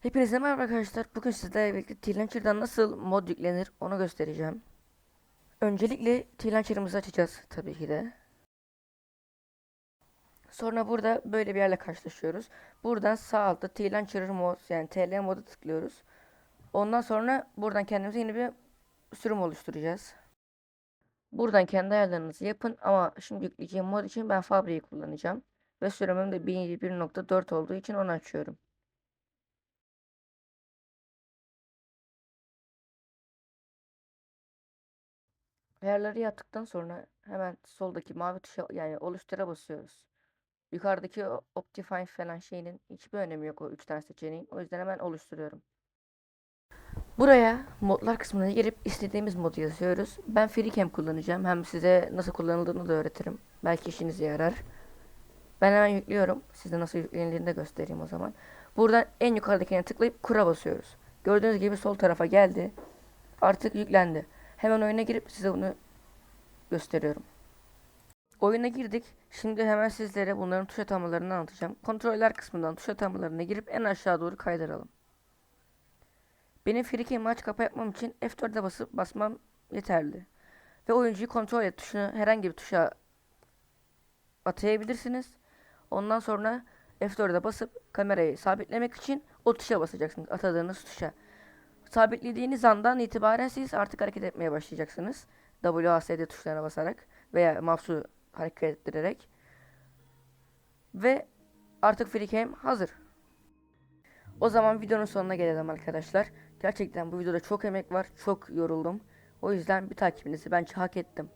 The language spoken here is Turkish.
Hepinize merhaba arkadaşlar. Bugün sizlerle birlikte T-Launcher'dan nasıl mod yüklenir onu göstereceğim. Öncelikle T-Launcher'ımızı açacağız tabii ki de. Sonra burada böyle bir yerle karşılaşıyoruz. Buradan sağ altta T-Launcher mod yani TL modu tıklıyoruz. Ondan sonra buradan kendimize yeni bir sürüm oluşturacağız. Buradan kendi ayarlarınızı yapın ama şimdi yükleyeceğim mod için ben Fabri'yi kullanacağım. Ve sürümüm de 1.1.4 olduğu için onu açıyorum. Ayarları yaptıktan sonra hemen soldaki mavi tuşa yani oluştura basıyoruz. Yukarıdaki Optifine falan şeyinin hiçbir önemi yok o 3 tane seçeneğin. O yüzden hemen oluşturuyorum. Buraya modlar kısmına girip istediğimiz modu yazıyoruz. Ben FreeCam kullanacağım. Hem size nasıl kullanıldığını da öğretirim. Belki işinize yarar. Ben hemen yüklüyorum. Size nasıl yüklenildiğini de göstereyim o zaman. Buradan en yukarıdakine tıklayıp kura basıyoruz. Gördüğünüz gibi sol tarafa geldi. Artık yüklendi. Hemen oyuna girip size bunu gösteriyorum. Oyuna girdik. Şimdi hemen sizlere bunların tuş atamalarını anlatacağım. Kontroller kısmından tuş atamalarına girip en aşağı doğru kaydıralım. Benim FreeCam'i aç kapa yapmam için F4'e basıp basmam yeterli. Ve oyuncuyu kontrol et tuşunu herhangi bir tuşa atayabilirsiniz. Ondan sonra F4'e basıp kamerayı sabitlemek için o tuşa basacaksınız. Atadığınız tuşa. Sabitlediğiniz andan itibaren siz artık hareket etmeye başlayacaksınız. WASD tuşlarına basarak veya mouse'u hareket ettirerek. Ve artık FreeCam hazır. O zaman videonun sonuna gelelim arkadaşlar. Gerçekten bu videoda çok emek var. Çok yoruldum. O yüzden bir takibinizi bence hak ettim.